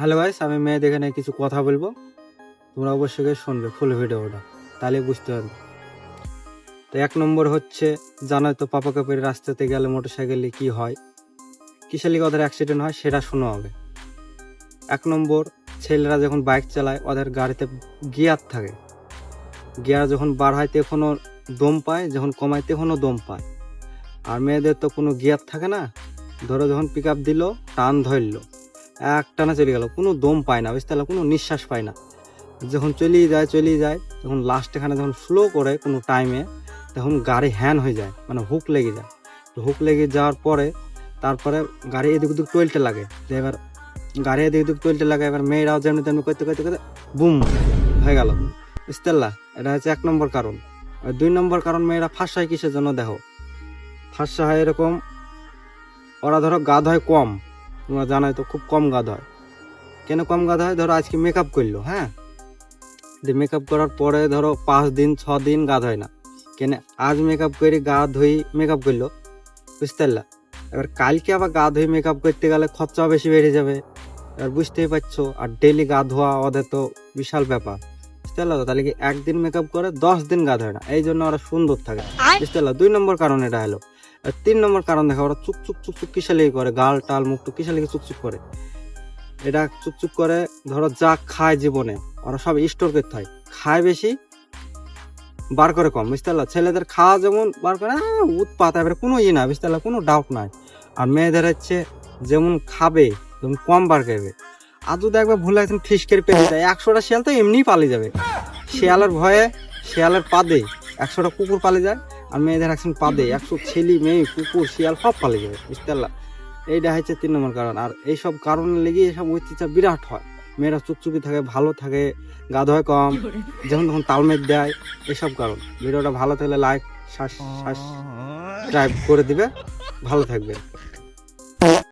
Hello vice আমি মেয়েদের এখানে কিছু কথা বলব। তোমরা অবশ্যই শুনবে ফুল ভিডিওটা, তাহলে বুঝতে পারবে। তো এক নম্বর হচ্ছে, জানোই তো পাপা কাপের রাস্তাতে গেলে মোটর সাইকেলে কি হয়? কিসের লিগে ওদের অ্যাক্সিডেন্ট হয়, সেটা শোনা হবে এক নম্বর, ছেলেরা যখন বাইক চালায়, ওদের গাড়িতে গিয়ার থাকে। গিয়ার যখন বার হয়, তখনও দম পায়, যখন কমায়, তখনও দম পায়। আর মেয়েদের তো কোনো গিয়ার থাকে না। ধরো যখন পিক আপ দিল, টান ধরলো। এক টানা চলে গেল, কোনো দম পায় না, বুঝতে কোনো নিঃশ্বাস পায় না। যখন চলিয়ে যায় চলিয়ে যায়, তখন লাস্ট এখানে যখন স্লো করে কোনো টাইমে তখন গাড়ি হ্যান হয়ে যায় মানে হুক লেগে যায়। তো হুক লেগে যাওয়ার পরে, তারপরে গাড়ি এদিক ওদিক টলতে লাগে। যে এবার গাড়ি এদিক ওদিক টলতে লাগে, এবার মেয়েরাও যেমনি তেমনি করতে করতে করতে বুম হয়ে গেল। পারলা? এটা হচ্ছে এক নম্বর কারণ। আর দুই নম্বর কারণ, মেয়েরা ফাঁস হয় কিসের জন্য? দেখো, ফাঁসা হয় এরকম, ওরা ধরো গাদ হয় কম। তোমরা জানাই তো খুব কম গাদ হয়। কেন কম গাদ হয়? ধরো আজকে মেকআপ করল হ্যাঁ? দিয়ে মেকআপ করার পরে ধরো পাঁচ দিন, ছ দিন গাদ হয় না। কেন আজ মেকআপ করে গা ধুই মেকআপ করল? বুঝতে পারলা? এবার কালকে আবার গা ধুই মেকআপ করতে গেলে খরচা বেশি বেড়ে যাবে। এবার বুঝতেই পারছ, আর ডেলি গা ধোয়া ওদের তো বিশাল ব্যাপার। বুঝতে? তাহলে কি একদিন মেকআপ করে দশ দিন গা ধোয় না? এই জন্য ওরা সুন্দর থাকে। বুঝতে দুই নম্বর কারণ এটা হলো। তিন নম্বর কারণ দেখো, ওরা চুক চুক চুক চুক কিসে লেগে করে? গাল, টাল, মুখ টুক কিসে লেগে চুকচুক করে? এটা চুকচুক করে, ধরো যা খায় জীবনে, ওরা সব স্টোর করতে হয়। খায় বেশি, বার করে কম। বুঝতে পারলা ছেলেদের খাওয়া যেমন বার করে উৎপাত এবারে কোনো ইয়ে না বুঝতে পারলা কোনো ডাউট নাই। আর মেয়েদের হচ্ছে যেমন খাবে যেমন কম বার করবে আর যদি একবার ভুলে একদম ঠিস পেয়ে যায় একশোটা শিয়াল তো এমনিই পালিয়ে যাবে। শিয়ালের ভয়ে, শিয়ালের পাদে একশোটা কুকুর পালিয়ে যায় আর মেয়েদের একশন পাদে। একশো ছেলে, মেয়ে, কুকুর, শিয়াল সব পালিয়ে যাবে। বুঝতে পারলা? এইটা হচ্ছে তিন নম্বর কারণ। আর এইসব কারণে লেগে এসব অত্যাচার বিরাট হয়। মেয়েরা চুপচুপি থাকে, ভালো থাকে গাধ হয় কম, যখন তখন তালমেট দেয় এসব কারণ। ভিডিওটা ভালো থাকলে লাইক সাবস্ক্রাইব করে দিবে। ভালো থাকবে